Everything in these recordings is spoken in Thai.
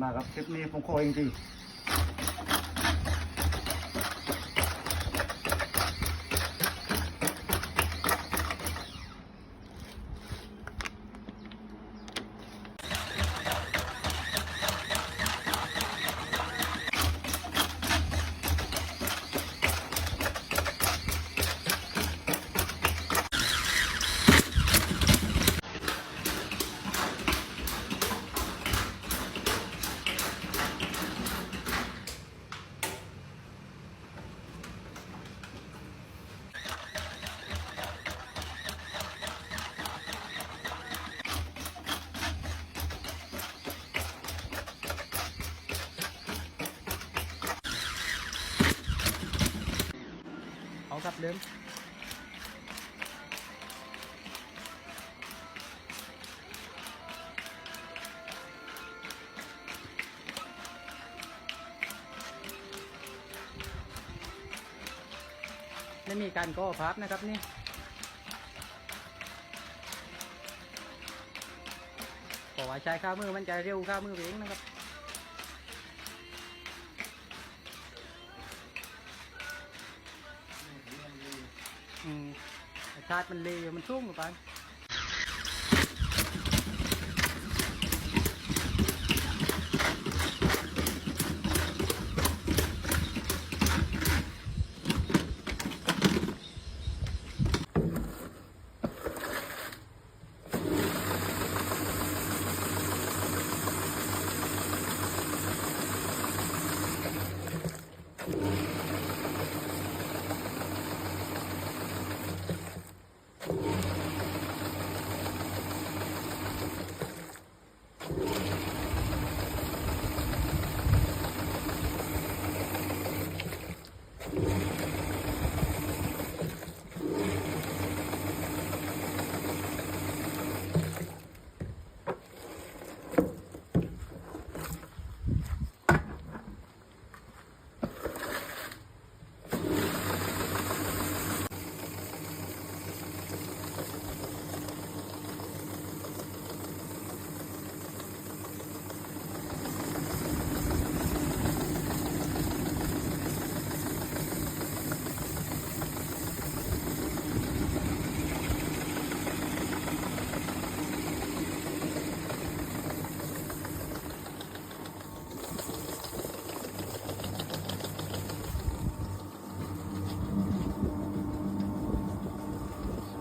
มากับคลิปนี้ผมขอเองที ครับเดิมไม่มีการก่อพับนะครับนี่เพราะว่าใช้ข้ามือมันจะเร็วข้ามือเองนะครับาติมันเลวมันชุ่มลงไป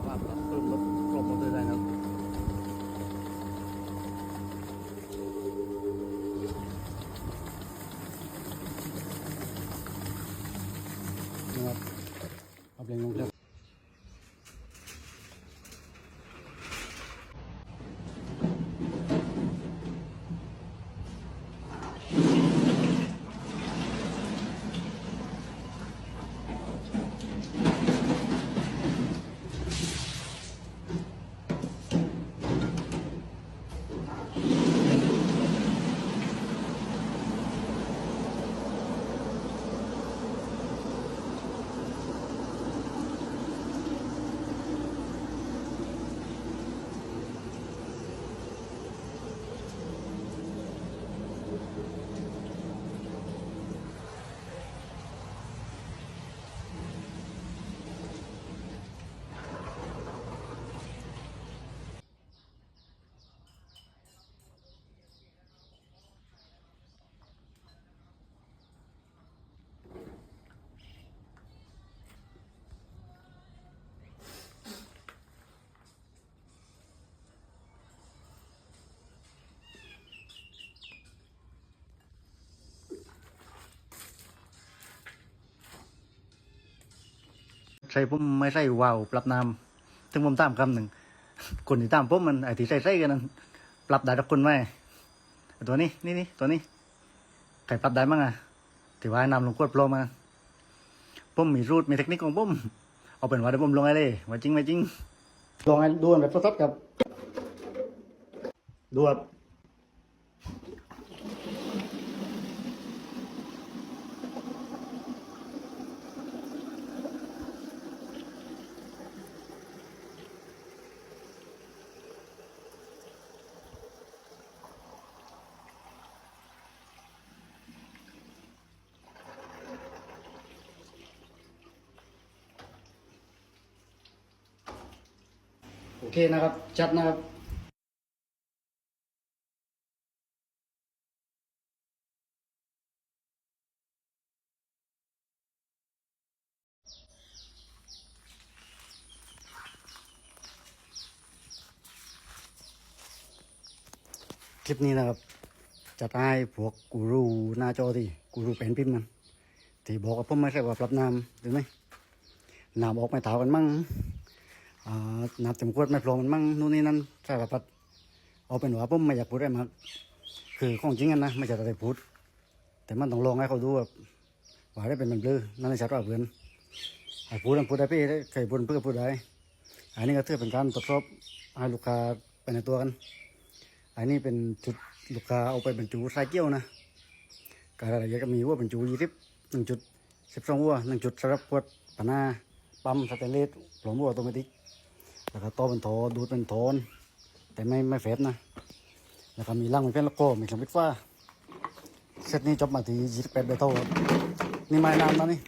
ว่าปรับปรุงรถกลมหมดเลยได้นะครับนะครับ เใส่ผมไม่ใส่วาวปรับน้ำถึงผมตามคำหนึ่งคนที่ตามผมมันไอ้ที่ใส่ใส่กันนั้นปรับได้ทุกคนไหมตัวนี้นี่นี่ตัวนี้ใครปรับได้มั้งอะที่ว่านำลงขวดโปรมาผมมีรูทมีเทคนิคของผมเอาเป็นว่าเดี๋ยวผมลงให้เลยว่าจริงไม่จริงลองให้ดูแบบสดๆครับดูครับ เคนะครับจัดนะครับคลิปนี้นะครับ จะได้พวกกูรูหน้าจอที่กูรูเป็นพิมพ์มันที่บอกว่าผมไม่ใช่ว่าปรับน้ำหรือไม่น้ำออกไม่เท่ากันมั่ง น้ำเต็มขวดไม่พอมันมั่งนู่นนี่นั่นสารพัดเอาเป็นว่าผมไม่อยากพูดอะไรมากคือของจริงกันนะไม่ใช่อะไรพูดแต่มันต้องลองให้เขาดูแบบว่าได้เป็นมันเบลอนั่นแหละชัดว่าเพื่อนไอ้พูดนั้นพูดได้พี่ได้ใครพูดเพื่อพูดได้อันนี้ก็ถือเป็นการทดสอบให้ลูกค้าไปในตัวกัน อันนี้เป็นจุดลูกค้าเอาไปบรรจุใส่เกี้ยวนะการอะไรก็มีว่าบรรจุยี่สิบหนึ่งจุดสิบสองวัวหนึ่งจุดสำหรับขวดปานาปั๊มสเตนเลสหลอมวัวออโตเมติก แล้วก็ต้อเป็นโถดูดเป็นโถน แต่ไม่ไม่เฟสนะ แล้วก็มีร่างเป็นเพนแล้วก็มีเครื่องปิดฟ้าเซตนี้จบมาที่ยี่สิบแปดเบเท่าครับนี่ไม้น้ำนะนี่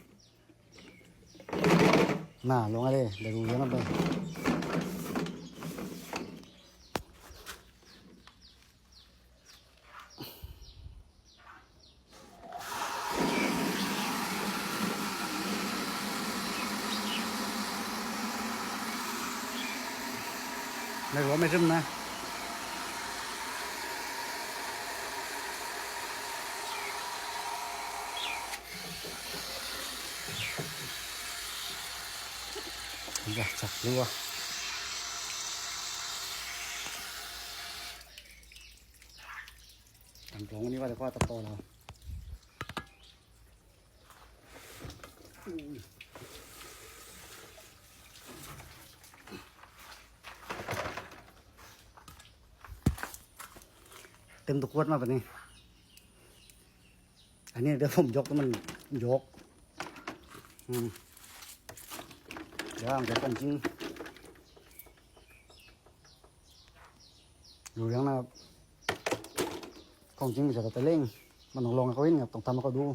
น่าลงอะไรเดี๋ยวดูเยอะนั้นไป ไม่รู้ว่าไม่ซึมนะอยากจับรัวตั้งตรงนี้ว่าจะว่าตะโตเรา เต็มตะกวดมาแบบนี้ อันนี้เดี๋ยวผมยกแล้วมันยก อืมเดี๋ยวมันจะเป็นจริงอยู่เรื่องนะครับของจริงมันจะแต่เร่งมันต้องลองเขาเห็นครับต้องทำให้เขาดู